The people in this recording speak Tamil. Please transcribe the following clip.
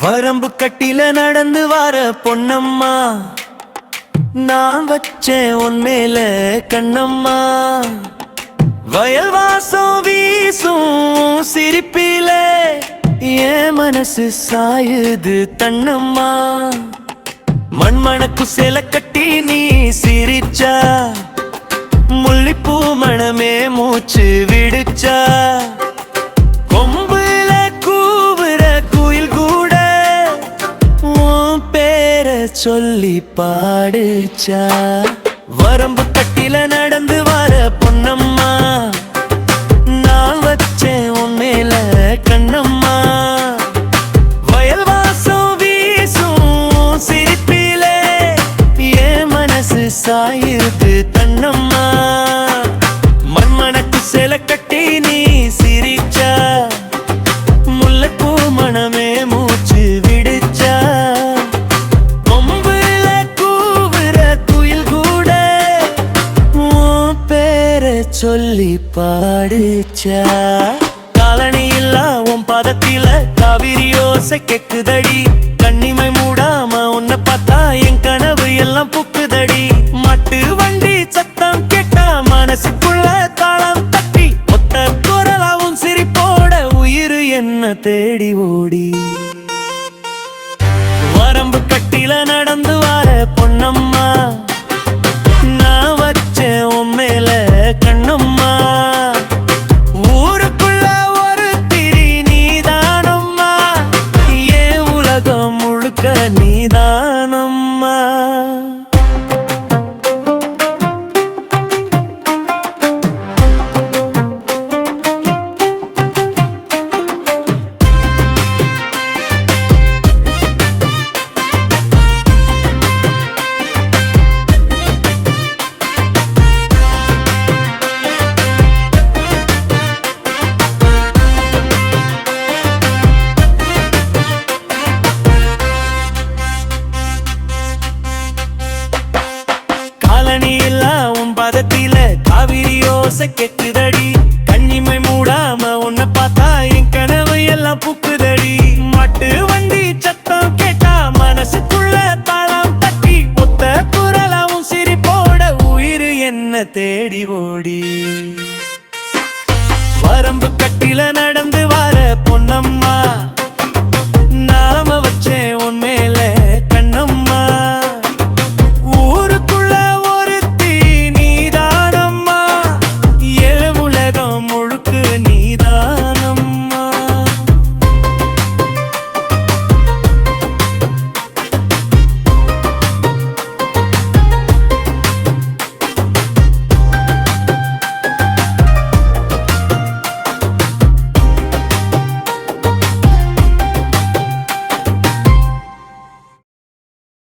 வரம்பு கட்டில நடந்து வார பொன்னம்மா. நான் வச்சேன் உன் மேல கண்ணம்மா. வயல்வாசம் வீசும் சிரிப்பில என் மனசு சாயுது தன்னம்மா. மண்மணக்கு சில கட்டி நீ சிரிச்சா. முள்ளிப்பூ மணமே மூச்சு விடுச்சா. சொல்லி பாடுச்சா? வரம்பு கட்டில நடந்து வர பொன்னம்மா. நான் வச்சேன் உன் மேல கண்ணம்மா. வயல் வாசம் வீசும் சிரிப்பிலே என் மனசு சாய சொல்லி பாடுச்சா? காலனி இல்லா உன் பதத்தில காவிரி யோசை கேக்குதடி. கண்ணிமை மூடாம உன்னை பார்த்தா என் கனவு எல்லாம் புக்குதடி. மட்டு வண்டி சத்தம் கேட்டா மனசுக்குள்ள தாளம் தட்டி. மொத்த குரலாவும் சிரிப்போட உயிர் என்ன தேடி ஓடி. வரம்பு கட்டில நடந்து வார பொன்னம்மா. 的你 ஆசை கெட்டுதடி. கண்ணிமை மூடாம உன்னை பார்த்தா என் கனவை எல்லாம் புக்குதடி. மட்டு வண்டி சத்தம் கேட்டா மனசுக்குள்ள தாளம் தட்டி ஒத்த குரலாவும் சிரிப்போட உயிர் என்ன தேடி ஓடி. வரம்பு